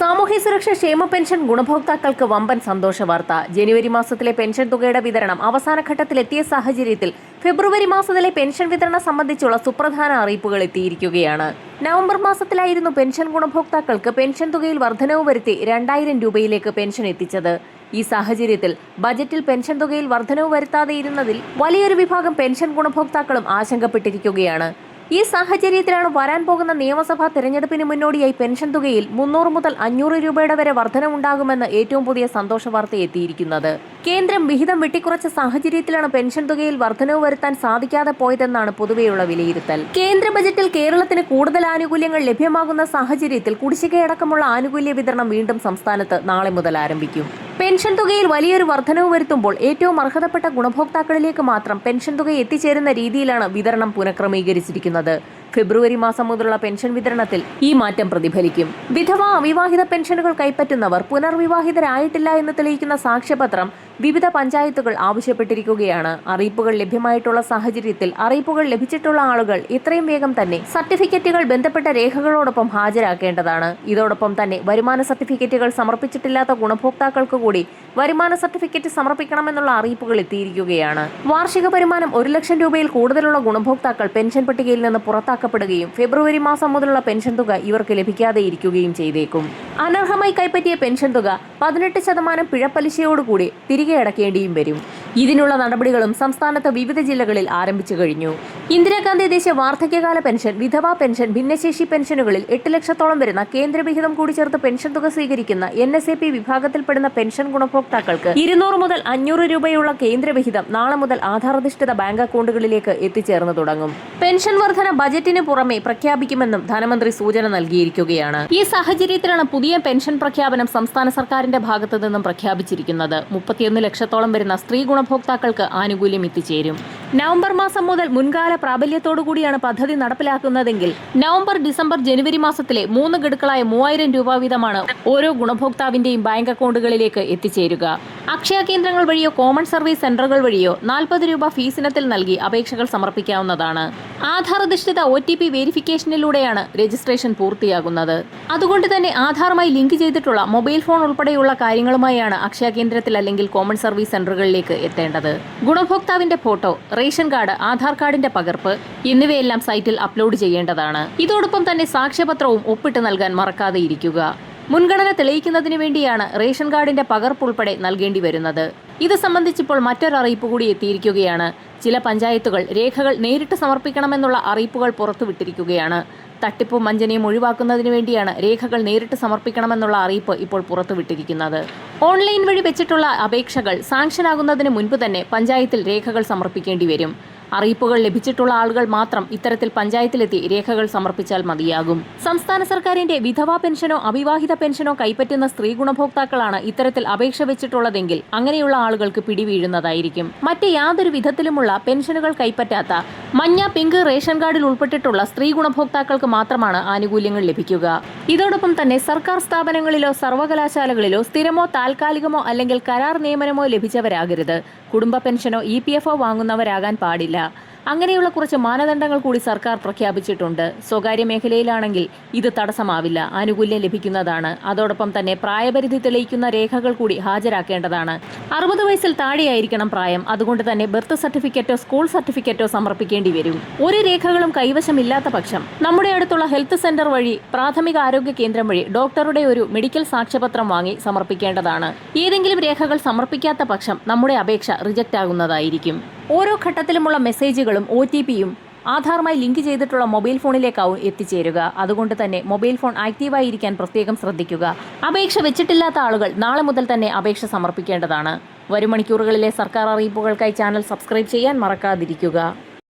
സാമൂഹ്യ സുരക്ഷ ക്ഷേമ പെൻഷൻ ഗുണഭോക്താക്കൾക്ക് വമ്പൻ സന്തോഷ വാർത്ത. ജനുവരി മാസത്തിലെ പെൻഷൻ തുകയുടെ വിതരണം അവസാന ഘട്ടത്തിലെത്തിയ സാഹചര്യത്തിൽ ഫെബ്രുവരി മാസത്തിലെ പെൻഷൻ വിതരണം സംബന്ധിച്ചുള്ള സുപ്രധാന അറിയിപ്പുകൾ എത്തിയിരിക്കുകയാണ്. നവംബർ മാസത്തിലായിരുന്നു പെൻഷൻ ഗുണഭോക്താക്കൾക്ക് പെൻഷൻ തുകയിൽ വർധനവ് വരുത്തി രണ്ടായിരം രൂപയിലേക്ക് പെൻഷൻ എത്തിച്ചത്. ഈ സാഹചര്യത്തിൽ ബജറ്റിൽ പെൻഷൻ തുകയിൽ വർധനവ് വരുത്താതെ ഇരുന്നതിൽ വലിയൊരു വിഭാഗം പെൻഷൻ ഗുണഭോക്താക്കളും ആശങ്കപ്പെട്ടിരിക്കുകയാണ്. ഈ സാഹചര്യത്തിലാണ് വരാൻ പോകുന്ന നിയമസഭാ തെരഞ്ഞെടുപ്പിന് മുന്നോടിയായി പെൻഷൻ തുകയിൽ മുന്നൂറ് മുതൽ അഞ്ഞൂറ് രൂപയുടെ വരെ വർധനമുണ്ടാകുമെന്ന് ഏറ്റവും പുതിയ സന്തോഷ വാർത്ത എത്തിയിരിക്കുന്നത്. കേന്ദ്രം വിഹിതം വെട്ടിക്കുറച്ച സാഹചര്യത്തിലാണ് പെൻഷൻ തുകയിൽ വർധനവ് വരുത്താൻ സാധിക്കാതെ പോയതെന്നാണ് പൊതുവെയുള്ള വിലയിരുത്തൽ. കേന്ദ്ര ബജറ്റിൽ കേരളത്തിന് കൂടുതൽ ആനുകൂല്യങ്ങൾ ലഭ്യമാകുന്ന സാഹചര്യത്തിൽ കുടിശ്ശികയടക്കമുള്ള ആനുകൂല്യ വിതരണം വീണ്ടും സംസ്ഥാനത്ത് നാളെ മുതൽ ആരംഭിക്കും. പെൻഷൻ തുകയിൽ വലിയൊരു വർധനവ് വരുത്തുമ്പോൾ ഏറ്റവും അർഹതപ്പെട്ട ഗുണഭോക്താക്കളിലേക്ക് മാത്രം പെൻഷൻ തുക എത്തിച്ചേരുന്ന രീതിയിലാണ് വിതരണം പുനഃക്രമീകരിച്ചിരിക്കുന്നത്. ഫെബ്രുവരി മാസം മുതലുള്ള പെൻഷൻ വിതരണത്തിൽ ഈ മാറ്റം പ്രതിഫലിക്കും. വിധവ അവിവാഹിത പെൻഷനുകൾ കൈപ്പറ്റുന്നവർ പുനർവിവാഹിതരായിട്ടില്ല എന്ന് തെളിയിക്കുന്ന സാക്ഷ്യപത്രം വിവിധ പഞ്ചായത്തുകൾ ആവശ്യപ്പെട്ടിരിക്കുകയാണ്. അറിയിപ്പുകൾ ലഭ്യമായിട്ടുള്ള സാഹചര്യത്തിൽ അറിയിപ്പുകൾ ലഭിച്ചിട്ടുള്ള ആളുകൾ എത്രയും വേഗം തന്നെ സർട്ടിഫിക്കറ്റുകൾ ബന്ധപ്പെട്ട രേഖകളോടൊപ്പം ഹാജരാക്കേണ്ടതാണ്. ഇതോടൊപ്പം തന്നെ വരുമാന സർട്ടിഫിക്കറ്റുകൾ സമർപ്പിച്ചിട്ടില്ലാത്ത ഗുണഭോക്താക്കൾക്ക് കൂടി വരുമാന സർട്ടിഫിക്കറ്റ് സമർപ്പിക്കണമെന്നുള്ള അറിയിപ്പുകൾ എത്തിയിരിക്കുകയാണ്. വാർഷിക വരുമാനം ഒരു ലക്ഷം രൂപയിൽ കൂടുതലുള്ള ഗുണഭോക്താക്കൾ പെൻഷൻ പട്ടികയിൽ നിന്ന് പുറത്താക്കപ്പെടുകയും ഫെബ്രുവരി മാസം മുതലുള്ള പെൻഷൻ തുക ഇവർക്ക് ലഭിക്കാതെ ഇരിക്കുകയും ചെയ്തേക്കും. അനർഹമായി കൈപ്പറ്റിയ പെൻഷൻ തുക പതിനെട്ട് ശതമാനം പിഴപ്പലിശയോടുകൂടി തിരികെ അടക്കേണ്ടിയും വരും. ഇതിനുള്ള നടപടികളും സംസ്ഥാനത്ത് വിവിധ ജില്ലകളിൽ ആരംഭിച്ചു കഴിഞ്ഞു. ഇന്ദിരാഗാന്ധി ദേശീയ വാർദ്ധക്യകാല പെൻഷൻ വിധവാ പെൻഷൻ ഭിന്നശേഷി പെൻഷനുകളിൽ എട്ട് ലക്ഷത്തോളം വരുന്ന കേന്ദ്രവിഹിതം കൂടി ചേർത്ത് പെൻഷൻ തുക സ്വീകരിക്കുന്ന എൻ എസ് എ പി വിഭാഗത്തിൽപ്പെടുന്ന പെൻഷൻ ഗുണഭോക്താക്കൾക്ക് ഇരുന്നൂറ് മുതൽ അഞ്ഞൂറ് രൂപയുള്ള കേന്ദ്രവിഹിതം നാളെ മുതൽ ആധാരധിഷ്ഠിത ബാങ്ക് അക്കൗണ്ടുകളിലേക്ക് എത്തിച്ചേർന്നു തുടങ്ങും. പെൻഷൻ വർധന ബജറ്റിന് പുറമെ പ്രഖ്യാപിക്കുമെന്നും ധനമന്ത്രി സൂചന നൽകിയിരിക്കുകയാണ്. ഈ സാഹചര്യത്തിലാണ് പുതിയ പെൻഷൻ പ്രഖ്യാപനം സംസ്ഥാന സർക്കാരിന്റെ ഭാഗത്തു നിന്നും പ്രഖ്യാപിച്ചിരിക്കുന്നത്. മുപ്പത്തിയൊന്ന് ലക്ഷത്തോളം വരുന്ന സ്ത്രീ ഗുണഭോക്താക്കൾക്ക് ആനുകൂല്യം എത്തിച്ചേരും നവംബർ മാസം മുതൽ മുൻകാല പ്രാബല്യത്തോടു കൂടിയാണ് പദ്ധതി നടപ്പിലാക്കുന്നതെങ്കിൽ നവംബർ ഡിസംബർ ജനുവരി മാസത്തിലെ മൂന്ന് ഗഡുക്കളായ മൂവായിരം രൂപ വീതമാണ് ഓരോ ഗുണഭോക്താവിന്റെയും ബാങ്ക് അക്കൗണ്ടുകളിലേക്ക് എത്തിച്ചേരുക. അക്ഷയ കേന്ദ്രങ്ങൾ വഴിയോ കോമൺ സർവീസ് സെന്ററുകൾ വഴിയോ നാൽപ്പത് രൂപ ഫീസിനത്തിൽ നൽകി അപേക്ഷകൾ സമർപ്പിക്കാവുന്നതാണ്. ആധാർ അധിഷ്ഠിത ഒ ടി പി വെരിഫിക്കേഷനിലൂടെയാണ് രജിസ്ട്രേഷൻ പൂർത്തിയാകുന്നത്. അതുകൊണ്ട് തന്നെ ആധാറുമായി ലിങ്ക് ചെയ്തിട്ടുള്ള മൊബൈൽ ഫോൺ ഉൾപ്പെടെയുള്ള കാര്യങ്ങളുമായാണ് അക്ഷയ കേന്ദ്രത്തിൽ അല്ലെങ്കിൽ കോമൺ സർവീസ് സെന്ററുകളിലേക്ക് എത്തേണ്ടത്. ഗുണഭോക്താവിന്റെ ഫോട്ടോ റേഷൻ കാർഡ് ആധാർ കാർഡിന്റെ പകർപ്പ് എന്നിവയെല്ലാം സൈറ്റിൽ അപ്ലോഡ് ചെയ്യേണ്ടതാണ്. ഇതോടൊപ്പം തന്നെ സാക്ഷ്യപത്രവും ഒപ്പിട്ട് നൽകാൻ മറക്കാതെ ഇരിക്കുക മുൻഗണന തെളിയിക്കുന്നതിന് വേണ്ടിയാണ് റേഷൻ കാർഡിന്റെ പകർപ്പ് ഉൾപ്പെടെ നൽകേണ്ടി വരുന്നത്. ഇത് സംബന്ധിച്ചിപ്പോൾ മറ്റൊരറിയിപ്പ് കൂടി എത്തിയിരിക്കുകയാണ്. ചില പഞ്ചായത്തുകൾ രേഖകൾ നേരിട്ട് സമർപ്പിക്കണമെന്നുള്ള അറിയിപ്പുകൾ പുറത്തുവിട്ടിരിക്കുകയാണ്. തട്ടിപ്പും വഞ്ചനയും ഒഴിവാക്കുന്നതിന് വേണ്ടിയാണ് രേഖകൾ നേരിട്ട് സമർപ്പിക്കണമെന്നുള്ള അറിയിപ്പ് ഇപ്പോൾ പുറത്തുവിട്ടിരിക്കുന്നത്. ഓൺലൈൻ വഴി വെച്ചിട്ടുള്ള അപേക്ഷകൾ സാങ്ഷനാകുന്നതിന് മുൻപ് തന്നെ പഞ്ചായത്തിൽ രേഖകൾ സമർപ്പിക്കേണ്ടി വരും. അറിയിപ്പുകൾ ലഭിച്ചിട്ടുള്ള ആളുകൾ മാത്രം ഇത്തരത്തിൽ പഞ്ചായത്തിലെത്തി രേഖകൾ സമർപ്പിച്ചാൽ മതിയാകും. സംസ്ഥാന സർക്കാരിന്റെ വിധവാ പെൻഷനോ അവിവാഹിത പെൻഷനോ കൈപ്പറ്റുന്ന സ്ത്രീ ഗുണഭോക്താക്കളാണ് ഇത്തരത്തിൽ അപേക്ഷ വെച്ചിട്ടുള്ളതെങ്കിൽ അങ്ങനെയുള്ള ആളുകൾക്ക് പിടിവീഴുന്നതായിരിക്കും. മറ്റ് യാതൊരു വിധത്തിലുമുള്ള പെൻഷനുകൾ കൈപ്പറ്റാത്ത മഞ്ഞ പിങ്ക് റേഷൻ കാർഡിൽ ഉൾപ്പെട്ടിട്ടുള്ള സ്ത്രീ ഗുണഭോക്താക്കൾക്ക് മാത്രമാണ് ആനുകൂല്യങ്ങൾ ലഭിക്കുക. ഇതോടൊപ്പം തന്നെ സർക്കാർ സ്ഥാപനങ്ങളിലോ സർവകലാശാലകളിലോ സ്ഥിരമോ താൽക്കാലികമോ അല്ലെങ്കിൽ കരാർ നിയമനമോ ലഭിച്ചവരാകരുത്. കുടുംബ പെൻഷനോ ഇ വാങ്ങുന്നവരാകാൻ പാടില്ല. അങ്ങനെയുള്ള കുറച്ച് മാനദണ്ഡങ്ങൾ കൂടി സർക്കാർ പ്രഖ്യാപിച്ചിട്ടുണ്ട്. സ്വകാര്യ മേഖലയിലാണെങ്കിൽ ഇത് തടസ്സമാവില്ല. ആനുകൂല്യം ലഭിക്കുന്നതാണ്. അതോടൊപ്പം തന്നെ പ്രായപരിധി തെളിയിക്കുന്ന രേഖകൾ കൂടി ഹാജരാക്കേണ്ടതാണ്. അറുപത് വയസ്സിൽ താഴെയായിരിക്കണം പ്രായം. അതുകൊണ്ട് തന്നെ ബർത്ത് സർട്ടിഫിക്കറ്റോ സ്കൂൾ സർട്ടിഫിക്കറ്റോ സമർപ്പിക്കേണ്ടി വരും. ഒരു രേഖകളും കൈവശമില്ലാത്ത പക്ഷം നമ്മുടെ അടുത്തുള്ള ഹെൽത്ത് സെന്റർ വഴി പ്രാഥമിക ആരോഗ്യ കേന്ദ്രം വഴി ഡോക്ടറുടെ ഒരു മെഡിക്കൽ സാക്ഷ്യപത്രം വാങ്ങി സമർപ്പിക്കേണ്ടതാണ്. ഏതെങ്കിലും രേഖകൾ സമർപ്പിക്കാത്ത പക്ഷം നമ്മുടെ അപേക്ഷ റിജക്റ്റ് ആകുന്നതായിരിക്കും ഓരോ ഘട്ടത്തിലുമുള്ള മെസ്സേജുകളും ഒ ടി പിയും ആധാറുമായി ലിങ്ക് ചെയ്തിട്ടുള്ള മൊബൈൽ ഫോണിലേക്കാവും എത്തിച്ചേരുക. അതുകൊണ്ട് തന്നെ മൊബൈൽ ഫോൺ ആക്റ്റീവായിരിക്കാൻ പ്രത്യേകം ശ്രദ്ധിക്കുക. അപേക്ഷ വെച്ചിട്ടില്ലാത്ത ആളുകൾ നാളെ മുതൽ തന്നെ അപേക്ഷ സമർപ്പിക്കേണ്ടതാണ്. വരും മണിക്കൂറുകളിലെ സർക്കാർ അറിയിപ്പുകൾക്കായി ചാനൽ സബ്സ്ക്രൈബ് ചെയ്യാൻ മറക്കാതിരിക്കുക.